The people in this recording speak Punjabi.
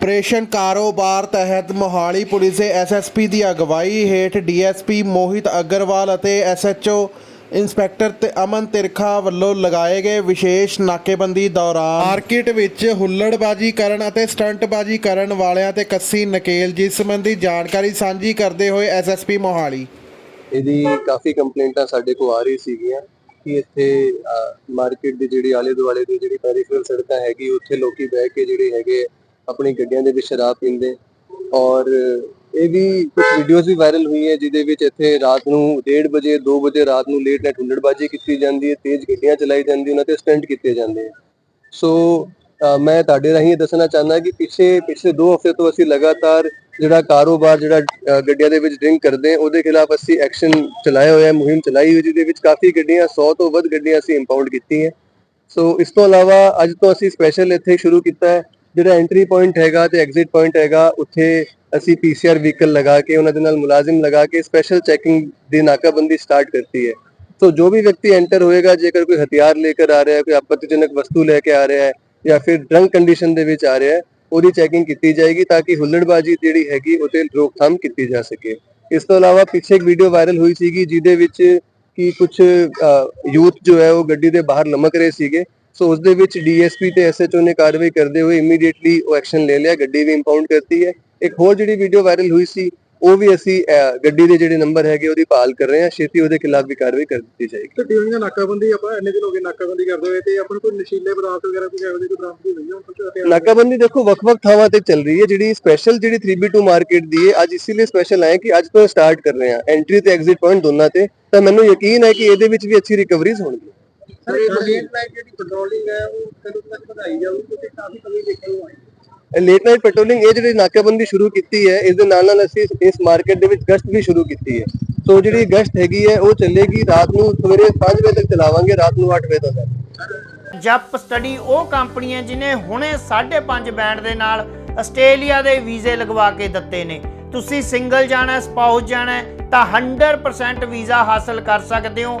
ਆਪਰੇਸ਼ਨ ਕਾਰੋਬਾਰ ਤਹਿਤ ਮੋਹਾਲੀ ਪੁਲਿਸ ਦੇ ਐਸਐਸਪੀ ਦੀ ਅਗਵਾਈ ਹੇਠ ਡੀਐਸਪੀ ਮੋਹਿਤ ਅਗਰਵਾਲ ਅਤੇ ਐਸਐਚਓ ਇੰਸਪੈਕਟਰ ਤੇ ਅਮਨ ਤਿਰਖਾ ਵੱਲੋਂ ਲਗਾਏ ਗਏ ਵਿਸ਼ੇਸ਼ ਨਾਕੇਬੰਦੀ ਦੌਰਾਨ ਮਾਰਕੀਟ ਵਿੱਚ ਹੁੱਲੜਬਾਜੀ ਕਰਨ ਅਤੇ ਸਟੰਟਬਾਜੀ ਕਰਨ ਵਾਲਿਆਂ ਤੇ ਕੱਸੀ ਨਕੇਲ, ਜਿਸ ਸੰਬੰਧੀ ਜਾਣਕਾਰੀ ਸਾਂਝੀ ਕਰਦੇ ਹੋਏ ਐਸਐਸਪੀ ਮੋਹਾਲੀ। ਇਹਦੀ ਕਾਫੀ ਕੰਪਲੇਂਟਾਂ ਸਾਡੇ ਕੋਲ ਆ ਰਹੀ ਸੀਗੀਆਂ ਕਿ ਇੱਥੇ ਮਾਰਕੀਟ ਦੇ ਜਿਹੜੇ ਆਲੇ ਦੁਆਲੇ ਦੀ ਜਿਹੜੀ ਪੈਰੀਫਰਲ ਸੜਕਾਂ ਹੈਗੀ, ਉੱਥੇ ਲੋਕੀ ਬਹਿ ਕੇ ਜਿਹੜੇ ਹੈਗੇ ਆਪਣੀ ਗੱਡੀਆਂ ਦੇ ਵਿੱਚ ਸ਼ਰਾਬ ਪੀਂਦੇ। ਔਰ ਇਹ ਵੀ ਕੁਝ ਵੀਡੀਓਜ਼ ਵੀ ਵਾਇਰਲ ਹੋਈ ਹੈ, ਜਿਹਦੇ ਵਿੱਚ ਇੱਥੇ ਰਾਤ ਨੂੰ 1:30 ਵਜੇ 2 ਵਜੇ ਰਾਤ ਨੂੰ ਲੇਟ ਨਾਈਟ ਹੁੰਡੜਬਾਜ਼ੀ ਕੀਤੀ ਜਾਂਦੀ ਹੈ, ਤੇਜ਼ ਗੱਡੀਆਂ ਚਲਾਈ ਜਾਂਦੀ, ਉਹਨਾਂ ਤੇ ਸਟੰਟ ਕੀਤੇ ਜਾਂਦੇ ਆ ਸੋ ਮੈਂ ਤੁਹਾਡੇ ਰਾਹੀਂ ਇਹ ਦੱਸਣਾ ਚਾਹੁੰਦਾ ਕਿ ਪਿਛੇ ਪਿਛਲੇ 2 ਹਫ਼ਤੇ ਤੋਂ ਅਸੀਂ ਲਗਾਤਾਰ ਜਿਹੜਾ ਕਾਰੋਬਾਰ, ਜਿਹੜਾ ਗੱਡੀਆਂ ਦੇ ਵਿੱਚ ਡਰਿੰਕ ਕਰਦੇ, ਉਹਦੇ ਖਿਲਾਫ ਅਸੀਂ ਐਕਸ਼ਨ ਚਲਾਇਆ ਹੋਇਆ ਮੁਹਿੰਮ ਚਲਾਈ ਹੋਈ, ਜਿਹਦੇ ਵਿੱਚ ਕਾਫੀ ਗੱਡੀਆਂ 100 ਤੋਂ ਵੱਧ ਗੱਡੀਆਂ ਅਸੀਂ ਇੰਪਾਊਂਡ ਕੀਤੀਆਂ ਸੋ ਇਸ ਤੋਂ ਇਲਾਵਾ ਅੱਜ ਤੋਂ ਅਸੀਂ ਸਪੈਸ਼ਲ ਇੱਥੇ ਸ਼ੁਰੂ ਕੀਤਾ ਹੈ। ਜਿਹੜਾ ਐਂਟਰੀ ਪੁਆਇੰਟ ਹੈਗਾ ਤੇ ਐਗਜ਼ਿਟ ਪੁਆਇੰਟ ਹੈਗਾ, ਉੱਥੇ ਅਸੀਂ ਪੀਸੀਆਰ ਵਹੀਕਲ ਲਗਾ ਕੇ, ਉਹਨਾਂ ਦੇ ਨਾਲ ਮੁਲਾਜ਼ਮ ਲਗਾ ਕੇ ਸਪੈਸ਼ਲ ਚੈਕਿੰਗ ਦੀ ਨਾਕਾਬੰਦੀ ਸਟਾਰਟ ਕਰਤੀ ਹੈ। ਸੋ ਜੋ ਵੀ ਵਿਅਕਤੀ ਐਂਟਰ ਹੋਏਗਾ, ਜੇਕਰ ਕੋਈ ਹਥਿਆਰ ਲੈ ਕੇ ਆ ਰਿਹਾ ਹੈ, ਕੋਈ ਆਪਤਜਨਕ ਵਸਤੂ ਲੈ ਕੇ ਆ ਰਿਹਾ ਹੈ, ਜਾਂ ਫਿਰ ਡਰੰਕ ਕੰਡੀਸ਼ਨ ਦੇ ਵਿੱਚ ਆ ਰਿਹਾ ਹੈ, ਉਹਦੀ ਚੈਕਿੰਗ ਕੀਤੀ ਜਾਏਗੀ ਤਾਂ ਕਿ ਹੁੱਲੜਬਾਜ਼ੀ ਜਿਹੜੀ ਹੈਗੀ ਉਹ 'ਤੇ ਰੋਕਥਾਮ ਕੀਤੀ ਜਾ ਸਕੇ। ਇਸ ਤੋਂ ਇਲਾਵਾ ਪਿੱਛੇ ਇੱਕ ਵੀਡੀਓ ਵਾਇਰਲ ਹੋਈ ਸੀਗੀ, ਜਿਹਦੇ ਵਿੱਚ ਕਿ ਕੁਝ ਯੂਥ ਜੋ ਹੈ, ਉਹ ਗੱਡੀ ਦੇ ਬਾਹਰ ਲਮਕ ਰਹੇ ਸੀਗੇ। ਸੋ ਉਸ ਦੇ ਵਿੱਚ ਡੀਐਸਪੀ ਤੇ ਐਸਐਚਓ ਨੇ ਕਾਰਵਾਈ ਕਰਦੇ ਹੋਏ ਇਮੀਡੀਏਟਲੀ ਉਹ ਐਕਸ਼ਨ ਲੈ ਲਿਆ ਗੱਡੀ ਵੀ ਇੰਪਾਊਂਡ ਕਰਤੀ ਹੈ। ਇੱਕ ਹੋਰ ਜਿਹੜੀ ਵੀਡੀਓ ਵਾਇਰਲ ਹੋਈ ਸੀ ਉਹ ਵੀ ਅਸੀਂ ਗੱਡੀ ਦੇ ਜਿਹੜੇ ਨੰਬਰ ਹੈਗੇ ਉਹਦੀ ਭਾਲ ਕਰ ਰਹੇ ਹਾਂ। ਛੇਤੀ ਉਹਦੇ ਖਿਲਾਫ ਵੀ ਕਾਰਵਾਈ ਕਰ ਦਿੱਤੀ ਜਾਏਗੀ। ਤੇ ਟੀਵੀ ਨਾਲ ਨਾਕਾਬੰਦੀ ਆਪਾਂ ਇੰਨੇ ਦਿਨ ਹੋ ਗਏ ਨਾਕਾਬੰਦੀ ਕਰਦੇ ਹੋਏ ਤੇ ਆਪਾਂ ਨੂੰ ਕੋਈ ਨਸ਼ੀਲੇ ਪਦਾਰਥ ਵਗੈਰਾ ਕੋਈ ਇਹੋ ਜਿਹੀ ਕੋਈ ਬਰਾਮਦਗੀ ਹੋਈ ਹੈ? ਨਾਕਾਬੰਦੀ ਦੇਖੋ ਵੱਖ-ਵੱਖ ਥਾਵਾਂ ਤੇ ਚੱਲ ਰਹੀ ਹੈ। ਜਿਹੜੀ ਸਪੈਸ਼ਲ ਜਿਹੜੀ 3B2 ਮਾਰਕੀਟ ਦੀ ਹੈ ਅੱਜ ਇਸੇ ਲਈ ਸਪੈਸ਼ਲ ਆਏ ਕਿ ਅੱਜ ਤੋਂ ਸਟਾਰਟ ਕਰ ਰਹੇ ਹਾਂ। ਐਂਟਰੀ ਤੇ ਐਗਜ਼ਿਟ ਪੁਆਇੰਟ ਦੋਨਾਂ ਤੇ। ਤਾਂ ਮੈਨੂੰ ਯਕੀਨ ਹੈ ਕਿ ਇਹਦੇ ਵਿੱਚ ਵੀ ਅੱਛੀ ਰਿਕਵਰੀਜ਼ ਹੋਣਗੀਆਂ। ਸਰ ਇਹ ਲੇਟ ਨਾਈਟ ਜਿਹੜੀ ਪੈਟਰੋਲਿੰਗ ਹੈ ਉਹ ਕਦੋਂ ਤੱਕ ਵਧਾਈ ਜਾਊਗੀ ਕਿਉਂਕਿ ਕਾਫੀ ਕਮੀ ਦੇਖਣ ਨੂੰ ਆਈ ਲੇਟ ਨਾਈਟ ਪੈਟਰੋਲਿੰਗ ਇਹ ਜਿਹੜੀ ਨਾਕਾਬੰਦੀ ਸ਼ੁਰੂ ਕੀਤੀ ਹੈ ਇਸ ਦੇ ਨਾਲ ਨਾਲ ਅਸੀਂ ਇਸ ਮਾਰਕੀਟ ਦੇ ਵਿੱਚ ਗਸ਼ਤ ਵੀ ਸ਼ੁਰੂ ਕੀਤੀ ਹੈ। ਸੋ ਜਿਹੜੀ ਗਸ਼ਤ ਹੈਗੀ ਹੈ ਉਹ ਚੱਲੇਗੀ ਰਾਤ ਨੂੰ ਸਵੇਰੇ 5 ਵਜੇ ਤੱਕ ਚਲਾਵਾਂਗੇ ਰਾਤ ਨੂੰ 8 ਵਜੇ ਤੱਕ ਜਪ ਸਟੱਡੀ ਉਹ ਕੰਪਨੀ ਹੈ ਜਿਨੇ ਹੁਣੇ 5.5 ਬੈਂਡ ਦੇ ਨਾਲ ਆਸਟ੍ਰੇਲੀਆ ਦੇ ਵੀਜ਼ੇ ਲਗਵਾ ਕੇ ਦਿੱਤੇ ਨੇ। ਤੁਸੀਂ ਸਿੰਗਲ ਜਾਣਾ ਹੈ, ਸਪਾਊਸ ਜਾਣਾ ਤਾਂ 100% ਵੀਜ਼ਾ ਹਾਸਲ ਕਰ ਸਕਦੇ ਹੋ।